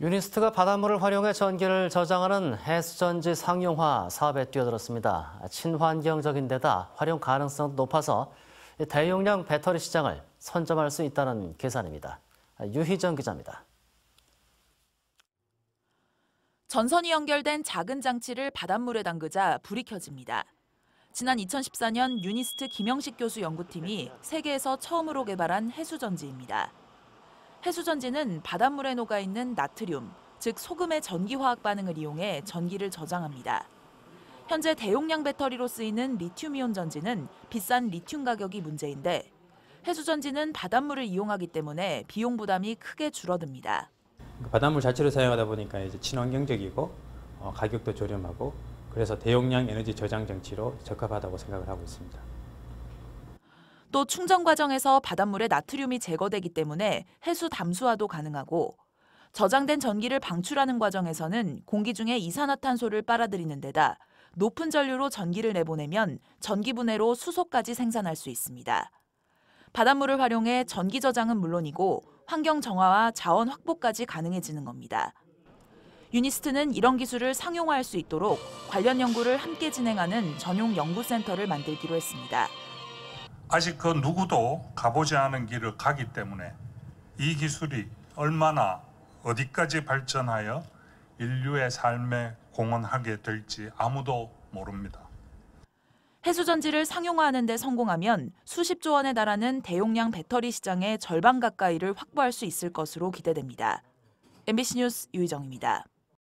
유니스트가 바닷물을 활용해 전기를 저장하는 해수전지 상용화 사업에 뛰어들었습니다. 친환경적인 데다 활용 가능성도 높아서 대용량 배터리 시장을 선점할 수 있다는 계산입니다. 유희정 기자입니다. 전선이 연결된 작은 장치를 바닷물에 담그자 불이 켜집니다. 지난 2014년 유니스트 김영식 교수 연구팀이 세계에서 처음으로 개발한 해수전지입니다. 해수전지는 바닷물에 녹아 있는 나트륨, 즉 소금의 전기화학 반응을 이용해 전기를 저장합니다. 현재 대용량 배터리로 쓰이는 리튬이온 전지는 비싼 리튬 가격이 문제인데 해수전지는 바닷물을 이용하기 때문에 비용 부담이 크게 줄어듭니다. 바닷물 자체로 사용하다 보니까 이제 친환경적이고 어, 가격도 저렴하고 그래서 대용량 에너지 저장 장치로 적합하다고 생각을 하고 있습니다. 또 충전 과정에서 바닷물에 나트륨이 제거되기 때문에 해수 담수화도 가능하고 저장된 전기를 방출하는 과정에서는 공기 중에 이산화탄소를 빨아들이는 데다 높은 전류로 전기를 내보내면 전기 분해로 수소까지 생산할 수 있습니다. 바닷물을 활용해 전기 저장은 물론이고 환경 정화와 자원 확보까지 가능해지는 겁니다. 유니스트는 이런 기술을 상용화할 수 있도록 관련 연구를 함께 진행하는 전용 연구센터를 만들기로 했습니다. 아직 그 누구도 가보지 않은 길을 가기 때문에 이 기술이 얼마나 어디까지 발전하여 인류의 삶에 공헌하게 될지 아무도 모릅니다. 해수전지를 상용화하는 데 성공하면 수십조 원에 달하는 대용량 배터리 시장의 절반 가까이를 확보할 수 있을 것으로 기대됩니다. MBC 뉴스 유희정입니다.